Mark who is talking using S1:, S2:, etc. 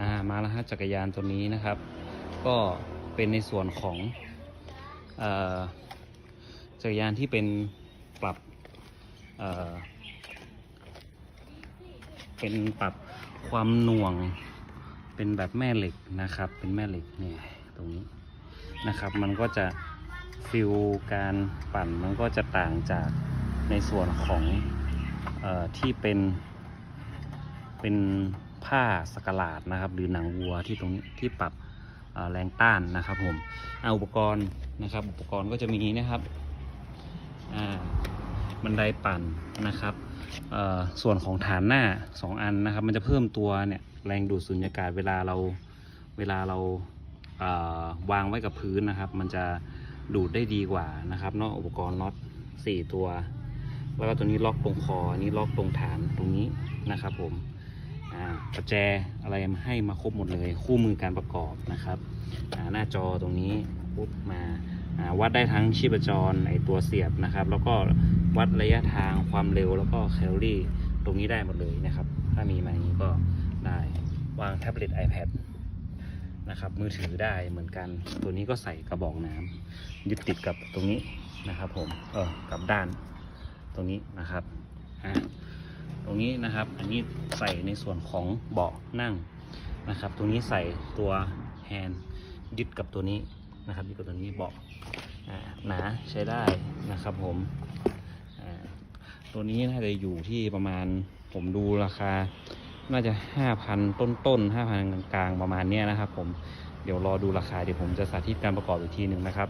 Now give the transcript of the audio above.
S1: อ่ามาแล้วฮะจักรยานตัวนี้นะครับ ก็เป็นในส่วนของออจักรยานที่เป็นปรับเเป็นปรับความหน่วงเป็นแบบแม่เหล็กนะครับ เป็นแม่เหล็กเนี่ยตรงนี้นะครับ มันก็จะฟิลการปั่นมันก็จะต่างจากในส่วนของออที่เป็นเป็น ผ้าสกลาดนะครับ หรือหนังวัวที่ตรงนี้ที่ปรับแรงต้านนะครับผมเอาอุปกรณ์นะครับ อุปกรณ์ก็จะมีนะครับบันไดปั่นนะครับส่วนของฐานหน้า 2 อันนะครับ มันจะเพิ่มตัวเนี่ยแรงดูดสุญญากาศเวลาเราเวลาเราเวางไว้กับพื้นนะครับ มันจะดูดได้ดีกว่านะครับเนอกอุปกรณ์น็อต4ตัว แล้วก็ตัวนี้ล็อกตรงคออันนี้ล็อกตรงฐานตรงนี้นะครับผมอ ประแจอะไรมาให้มาครบหมดเลย คู่มือการประกอบนะครับหน้าจอตรงนี้ปุ๊บมาวัดได้ทั้งชีพจรไอตัวเสียบนะครับ แล้วก็วัดระยะทางความเร็วแล้วก็แคลอรี่ ตรงนี้ได้หมดเลยนะครับ ถ้ามีมาอย่างนี้ก็ได้วางแท็บเล็ต iPad นะครับมือถือได้เหมือนกัน ตัวนี้ก็ใส่กระบอกน้ำยึดติดกับตรงนี้นะครับผมเออกับด้านตรงนี้นะครับอะ รงนี้นะครับ อันนี้ใส่ในส่วนของเบาะนั่งนะครับ ตรงนี้ใส่ตัวแฮนด์ยึดกับตัวนี้นะครับยึดกับตัวนี้เบาะหนาใช้ได้นะครับผมตัวนี้น่าจะอยู่ที่ประมาณผมดูราคา น่าจะ 5,000 ต้นต้นๆ5,000 กลางๆ ประมาณเนี้ยนะครับผมเดี๋ยวรอดูราคาเดี๋ยวผมจะสาธิตการประกอบอีกทีหนึ่งนะครับ